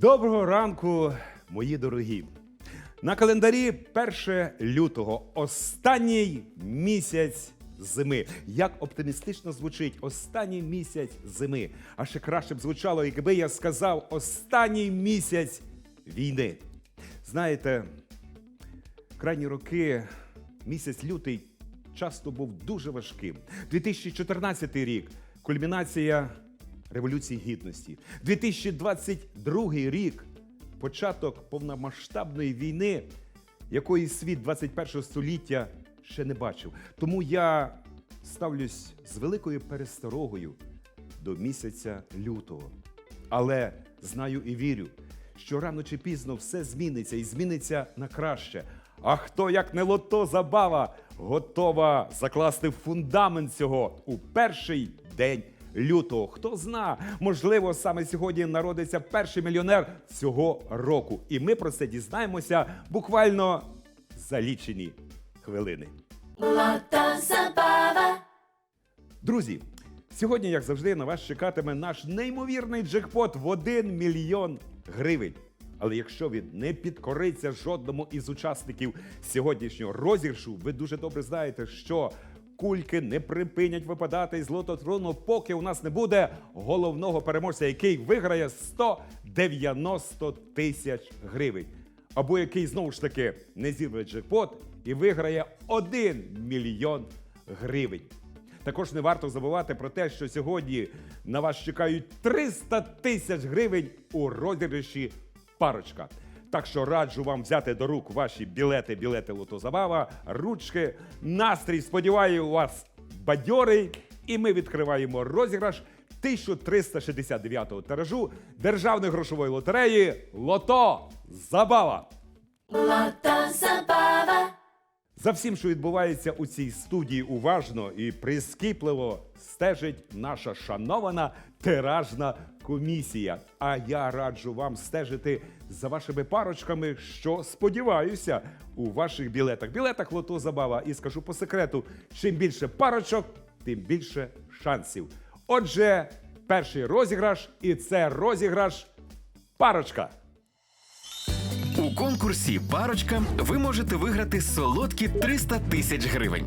Доброго ранку, мої дорогі. На календарі 1 лютого, останній місяць зими. Як оптимістично звучить останній місяць зими. А ще краще б звучало, якби я сказав останній місяць війни. Знаєте, крайні роки місяць лютий часто був дуже важким. 2014 рік кульмінація Революції Гідності. 2022 рік початок повномасштабної війни, якої світ 21 століття ще не бачив. Тому я ставлюсь з великою пересторогою до місяця лютого. Але знаю і вірю, що рано чи пізно все зміниться і зміниться на краще. А хто, як не лото забава, готова закласти фундамент цього у перший день лютого? Хто зна, можливо, саме сьогодні народиться перший мільйонер цього року. І ми про це дізнаємося буквально за лічені хвилини. Друзі, сьогодні, як завжди, на вас чекатиме наш неймовірний джекпот в 1 мільйон гривень. Але якщо він не підкориться жодному із учасників сьогоднішнього розіграшу, ви дуже добре знаєте, що кульки не припинять випадати із лототрону, поки у нас не буде головного переможця, який виграє 190 тисяч гривень. Або який знову ж таки не зірве джекпот і виграє 1 мільйон гривень. Також не варто забувати про те, що сьогодні на вас чекають 300 тисяч гривень у розіграші парочка. Так що раджу вам взяти до рук ваші білети, білети лотозабава, ручки. Настрій, сподіваю, у вас бадьорий. І ми відкриваємо розіграш 1369-го тиражу Державної грошової лотереї Лото Забава. За всім, що відбувається у цій студії, уважно і прискіпливо стежить наша шанована тиражна комісія. А я раджу вам стежити за вашими парочками, що сподіваюся, у ваших білетах. Білетах лото забава. І скажу по секрету: чим більше парочок, тим більше шансів. Отже, перший розіграш, і це розіграш парочка. У конкурсі Парочка ви можете виграти солодкі 300 тисяч гривень.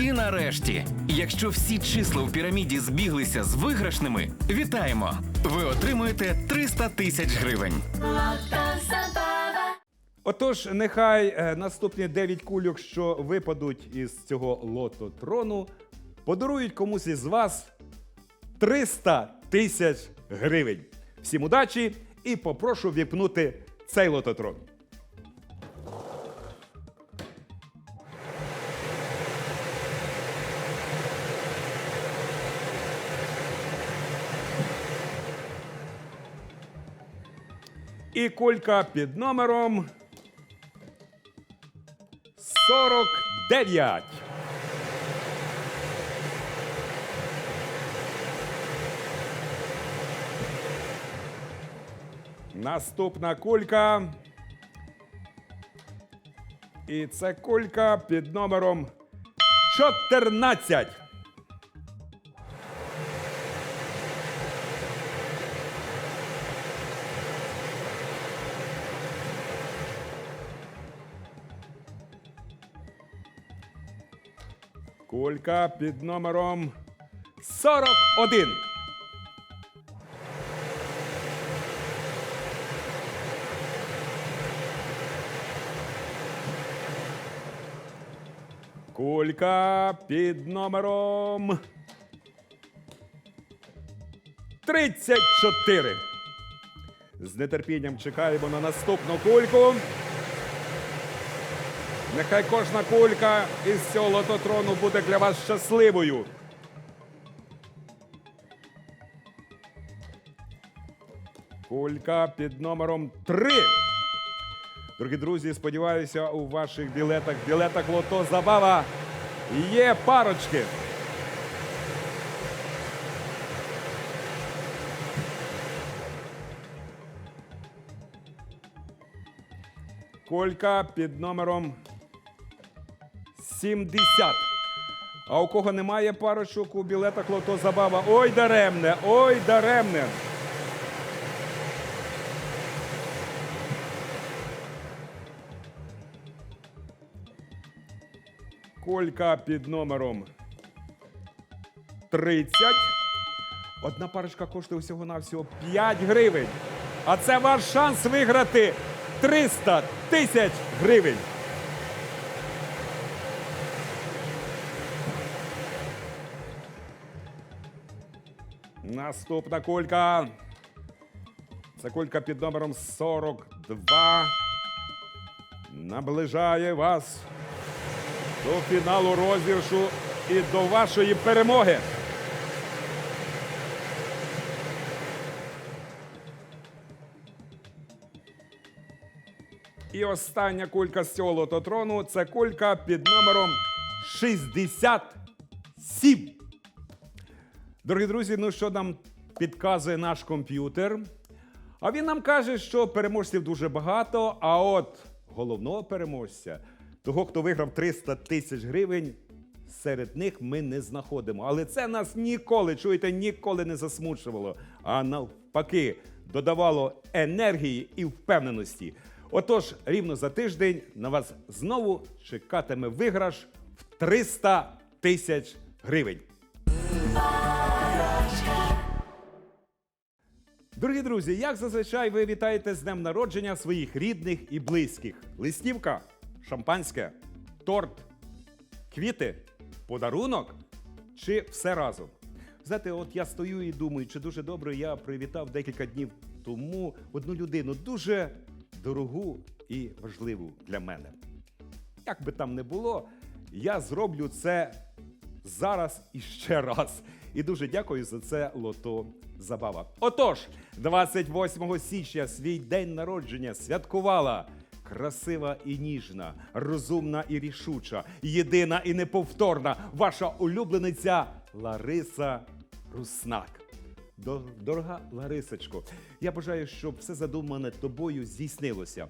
І нарешті, якщо всі числа в піраміді збіглися з виграшними, вітаємо! Ви отримуєте 300 тисяч гривень. Отож, нехай е, наступні 9 кульок, що випадуть із цього лототрону, подарують комусь із вас 300 тисяч гривень. Всім удачі і попрошу віпнути цей лототрон. І кулька під номером 49. Наступна кулька. І це кулька під номером 14. Кулька під номером 41. Кулька під номером 34. З нетерпінням чекаємо на наступну кульку. Нехай кожна кулька із цього лототрону буде для вас щасливою. Кулька під номером 3. Дорогі друзі, сподіваюся, у ваших білетах, білетах лото забава є парочки. Колька під номером 70. А у кого немає парочок у білетах лото забава? Ой, даремне! Ой, даремне! Колька під номером 30. Одна парочка коштує всього-навсього 5 гривень. А це ваш шанс виграти 300 тисяч гривень. Наступна кулька. Це кулька під номером 42. Наближає вас до фіналу розіграшу і до вашої перемоги. І остання кулька з цього лототрону це кулька під номером 67. Дорогі друзі, ну що нам підказує наш комп'ютер? А він нам каже, що переможців дуже багато, а от головного переможця, того, хто виграв 300 тисяч гривень, серед них ми не знаходимо. Але це нас ніколи, чуєте, ніколи не засмучувало, а навпаки, додавало енергії і впевненості. Отож, рівно за тиждень на вас знову чекатиме виграш в 300 тисяч гривень. Дорогі друзі, як зазвичай ви вітаєте з днем народження своїх рідних і близьких. Листівка, шампанське, торт, квіти, подарунок чи все разом? Знаєте, от я стою і думаю, чи дуже добре я привітав декілька днів тому одну людину, дуже дорогу і важливу для мене. Як би там не було, я зроблю це зараз і ще раз. І дуже дякую за це лото забава. Отож, 28 січня свій день народження святкувала красива і ніжна, розумна і рішуча, єдина і неповторна ваша улюблениця Лариса Руснак. Дорога Ларисочко, я бажаю, щоб все задумане тобою здійснилося.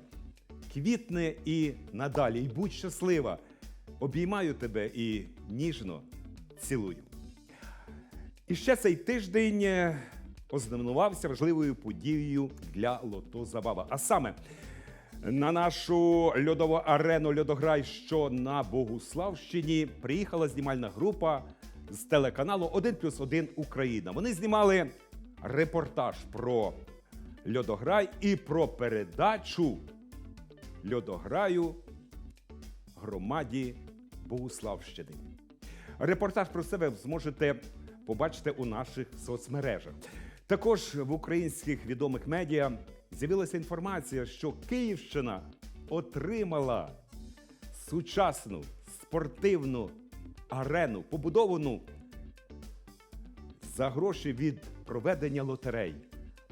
Квітне і надалі, і будь щаслива. Обіймаю тебе і ніжно цілую. І ще цей тиждень е, ознаменувався важливою подією для Лото Забава. А саме на нашу льодову арену Льодограй, що на Богуславщині, приїхала знімальна група з телеканалу 1 плюс 1 Україна. Вони знімали репортаж про льодограй і про передачу льодограю громаді Богуславщини. Репортаж про себе зможете побачити у наших соцмережах. Також в українських відомих медіа з'явилася інформація, що Київщина отримала сучасну спортивну арену, побудовану за гроші від проведення лотерей.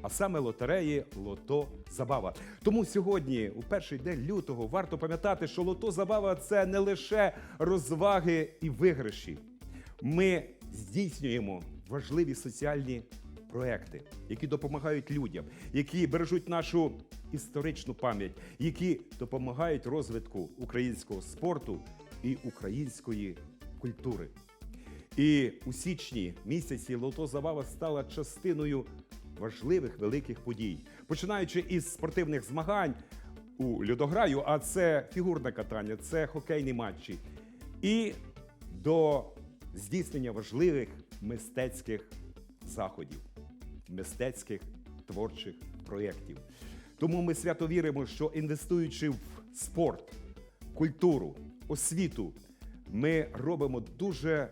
А саме лотереї Лото Забава. Тому сьогодні, у перший день лютого, варто пам'ятати, що Лото Забава це не лише розваги і виграші. Ми здійснюємо важливі соціальні проекти, які допомагають людям, які бережуть нашу історичну пам'ять, які допомагають розвитку українського спорту і української культури. І у січні місяці Лото Забава стала частиною важливих великих подій, починаючи із спортивних змагань у льодограю, а це фігурне катання, це хокейні матчі, і до здійснення важливих мистецьких заходів, мистецьких творчих проєктів. Тому ми свято віримо, що інвестуючи в спорт, культуру, освіту, ми робимо дуже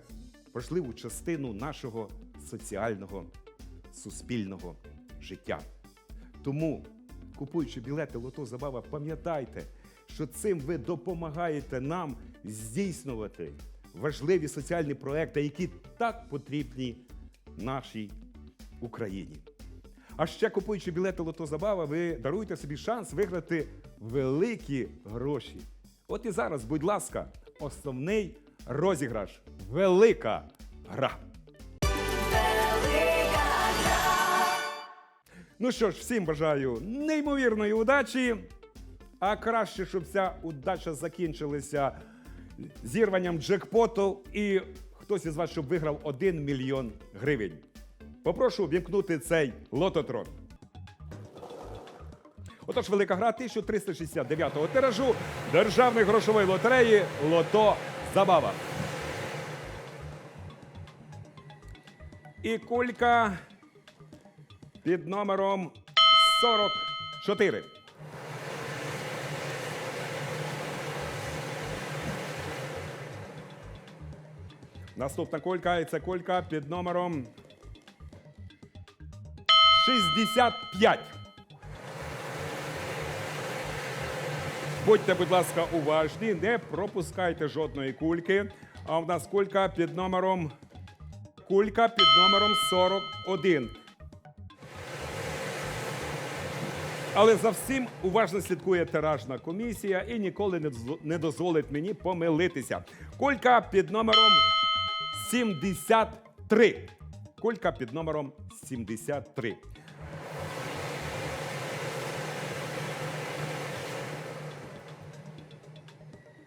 важливу частину нашого соціального, суспільного життя. Тому, купуючи білети Лото Забава, пам'ятайте, що цим ви допомагаєте нам здійснювати важливі соціальні проекти, які так потрібні нашій Україні. А ще купуючи білети Лото Забава, ви даруєте собі шанс виграти великі гроші. От і зараз, будь ласка, основний розіграш велика гра. Ну що ж, всім бажаю неймовірної удачі. А краще, щоб ця удача закінчилася зірванням джекпоту і хтось із вас щоб виграв 1 мільйон гривень. Попрошу вімкнути цей лототрон. Отож, велика гра 1369-го тиражу державної грошової лотереї Лото Забава. І кулька під номером 44. Наступна кулька і це кулька під номером 65. Будьте, будь ласка, уважні, не пропускайте жодної кульки. А в нас кулька під номером кулька під номером 41. Але за всім уважно слідкує тиражна комісія і ніколи не дозволить мені помилитися. Кулька під номером 73. Кулька під номером 73.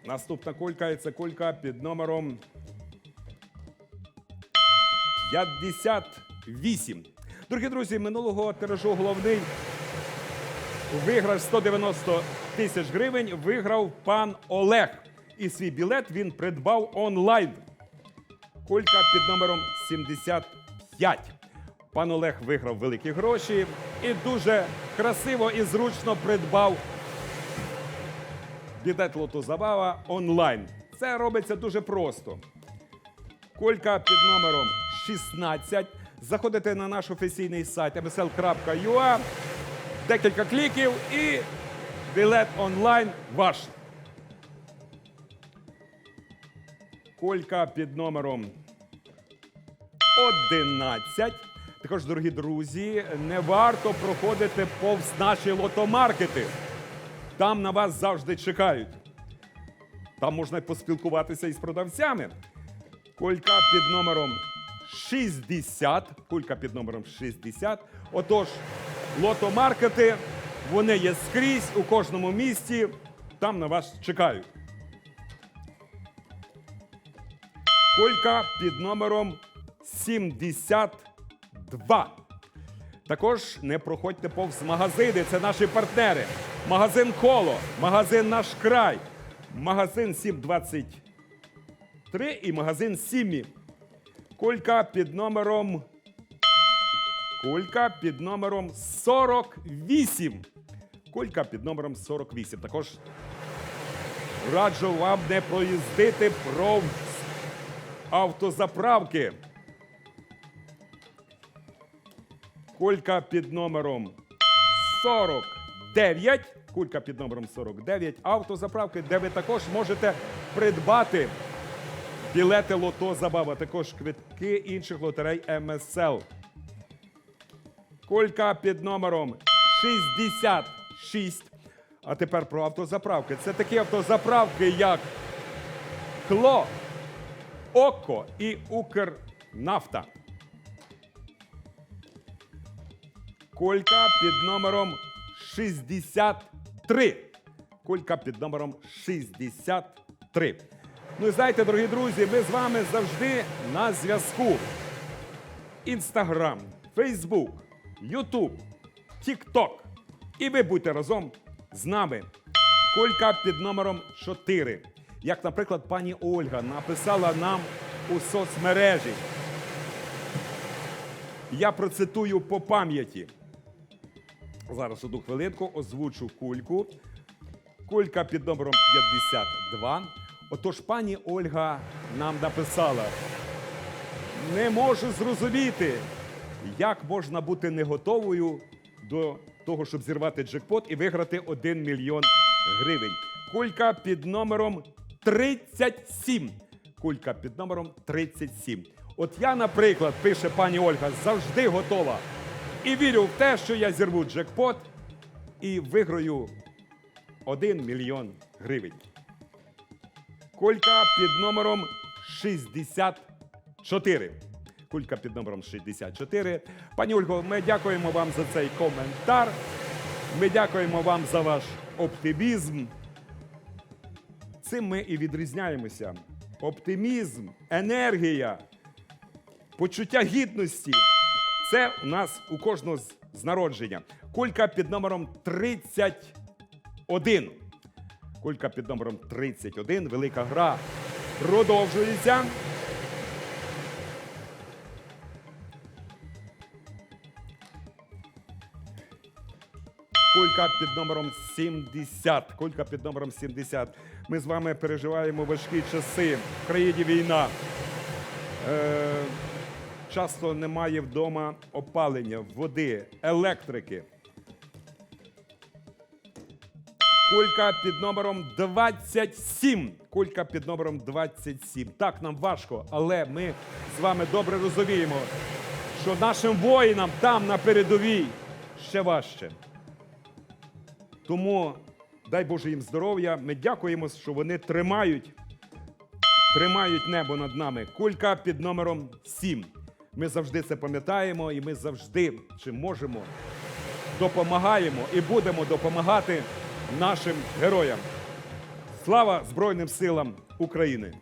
Наступна кулька і це кулька під номером 58. Дорогі друзі, минулого тиражу головний виграш 190 тисяч гривень виграв пан Олег. І свій білет він придбав онлайн. Кулька під номером 75. Пан Олег виграв великі гроші і дуже красиво і зручно придбав білет Лото Забава онлайн. Це робиться дуже просто. Колька під номером 16. Заходите на наш офіційний сайт msl.ua, декілька кліків і білет онлайн ваш. Колька під номером 11. Також, дорогі друзі, не варто проходити повз наші лотомаркети. Там на вас завжди чекають. Там можна поспілкуватися із продавцями. Кулька під номером 60. Кулька під номером 60. Отож, лотомаркети, вони є скрізь у кожному місті. Там на вас чекають. Кулька під номером 72. Також не проходьте повз магазини. Це наші партнери. Магазин Коло, магазин Наш край, магазин 723 і магазин Сімі. Кулька під номером. Кулька під номером 48. Кулька під номером 48. Також раджу вам не проїздити про автозаправки. Кулька під номером 49. Кулька під номером 49. Автозаправки, де ви також можете придбати білети Лото Забава, також квитки інших лотерей МСЛ. Кулька під номером 66. А тепер про автозаправки. Це такі автозаправки, як Кло, Око і Укрнафта. Колька під номером 63. Колька під номером 63. Ну і знаєте, дорогі друзі, ми з вами завжди на зв'язку. Інстаграм, Фейсбук, Ютуб, Тікток. І ви будьте разом з нами. Колька під номером 4. Як, наприклад, пані Ольга написала нам у соцмережі. Я процитую по пам'яті. Зараз одну хвилинку озвучу кульку. Кулька під номером 52. Отож, пані Ольга нам написала: не можу зрозуміти, як можна бути не готовою до того, щоб зірвати джекпот і виграти 1 мільйон гривень. Кулька під номером 37. Кулька під номером 37. От я, наприклад, пише пані Ольга, завжди готова. І вірю в те, що я зірву джекпот і виграю 1 мільйон гривень. Кулька під номером 64. Кулька під номером 64. Пані Ольго, ми дякуємо вам за цей коментар. Ми дякуємо вам за ваш оптимізм. Цим ми і відрізняємося. Оптимізм, енергія, почуття гідності. Це у нас у кожного з, народження. Кулька під номером 31. Кулька під номером 31. Велика гра продовжується. Кулька під номером 70. Кулька під номером 70. Ми з вами переживаємо важкі часи. В країні війна. Е, часто немає вдома опалення, води, електрики. Кулька під номером 27. Кулька під номером 27. Так, нам важко, але ми з вами добре розуміємо, що нашим воїнам там на передовій ще важче. Тому дай Боже їм здоров'я. Ми дякуємо, що вони тримають, тримають небо над нами. Кулька під номером 7. Ми завжди це пам'ятаємо, і ми завжди, чим можемо, допомагаємо і будемо допомагати нашим героям. Слава Збройним силам України!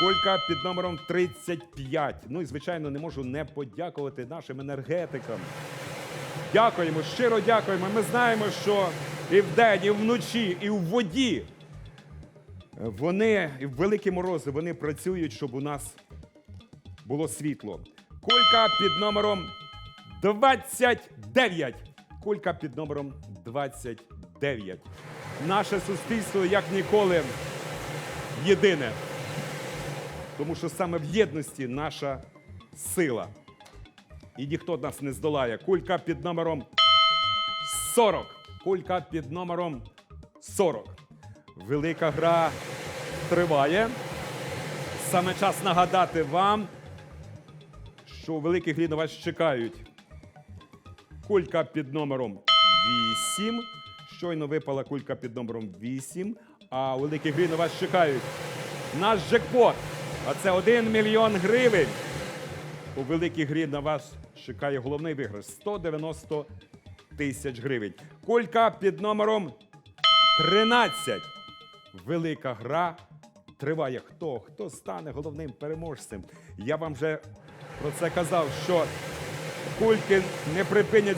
Колька під номером 35. Ну і звичайно, не можу не подякувати нашим енергетикам. Дякуємо, щиро дякуємо. Ми знаємо, що і вдень, і вночі, і в воді. Вони в великі морози вони працюють, щоб у нас було світло. Кулька під номером 29. Кулька під номером 29. Наше суспільство як ніколи єдине. Тому що саме в єдності наша сила. І ніхто нас не здолає. Кулька під номером 40. Кулька під номером 40. Велика гра триває. Саме час нагадати вам, що великій грі на вас чекають. Кулька під номером 8. Щойно випала кулька під номером 8. А у великій грі на вас чекають наш джекпот. А це 1 мільйон гривень. У великій грі на вас чекає головний виграш 190 тисяч гривень. Кулька під номером 13. Велика гра триває. Хто? Хто стане головним переможцем? Я вам вже про це казав, що кульки не припинять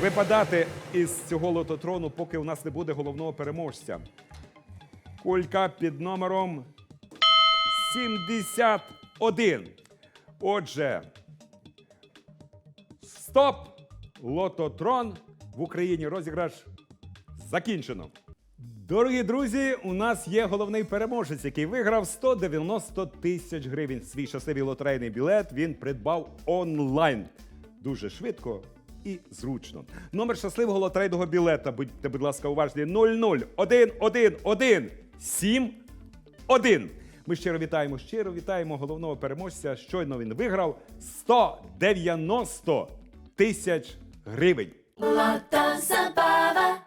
випадати із цього лототрону, поки у нас не буде головного переможця. Кулька під номером 71. Отже, стоп! Лототрон в Україні розіграш закінчено. Дорогі друзі, у нас є головний переможець, який виграв 190 тисяч гривень. Свій щасливий лотерейний білет він придбав онлайн. Дуже швидко і зручно. Номер щасливого лотерейного білета, будьте, будь ласка, уважні 0011171. Ми щиро вітаємо, щиро вітаємо головного переможця. Щойно він виграв 190 тисяч гривень. Lata Zabava.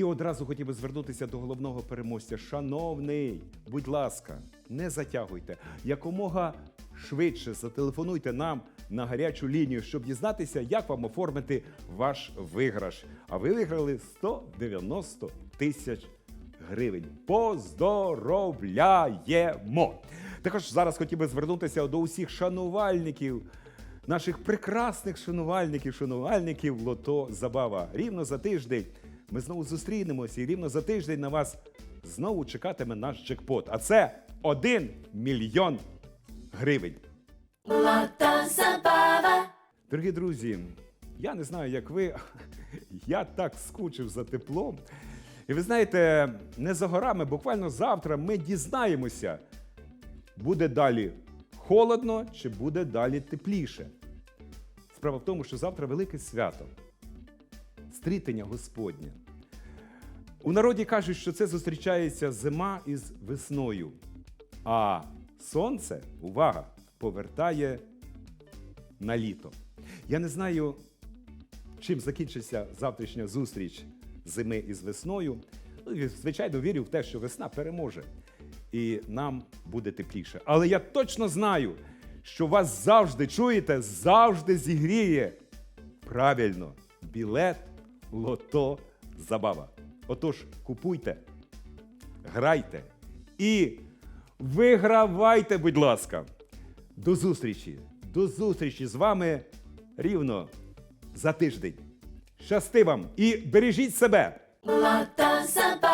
І одразу хотів би звернутися до головного переможця. Шановний, будь ласка, не затягуйте. Якомога швидше зателефонуйте нам на гарячу лінію, щоб дізнатися, як вам оформити ваш виграш. А ви виграли 190 тисяч гривень. Поздоровляємо! Також зараз хотів би звернутися до усіх шанувальників. Наших прекрасних шанувальників, шанувальників Лото Забава. Рівно за тиждень ми знову зустрінемося і рівно за тиждень на вас знову чекатиме наш джекпот. А це 1 мільйон гривень. Дорогі друзі, я не знаю, як ви, я так скучив за теплом. І ви знаєте, не за горами, буквально завтра ми дізнаємося, буде далі холодно чи буде далі тепліше. Справа в тому, що завтра велике свято стрітення Господнє. У народі кажуть, що це зустрічається зима із весною, а сонце, увага, повертає на літо. Я не знаю, чим закінчиться завтрашня зустріч зими із весною. Ну, звичайно, вірю в те, що весна переможе і нам буде тепліше. Але я точно знаю, що вас завжди чуєте, завжди зігріє правильно білет, лото, забава. Отож, купуйте, грайте і вигравайте, будь ласка. До зустрічі! До зустрічі з вами рівно за тиждень. Щасти вам і бережіть себе! Lota Забава.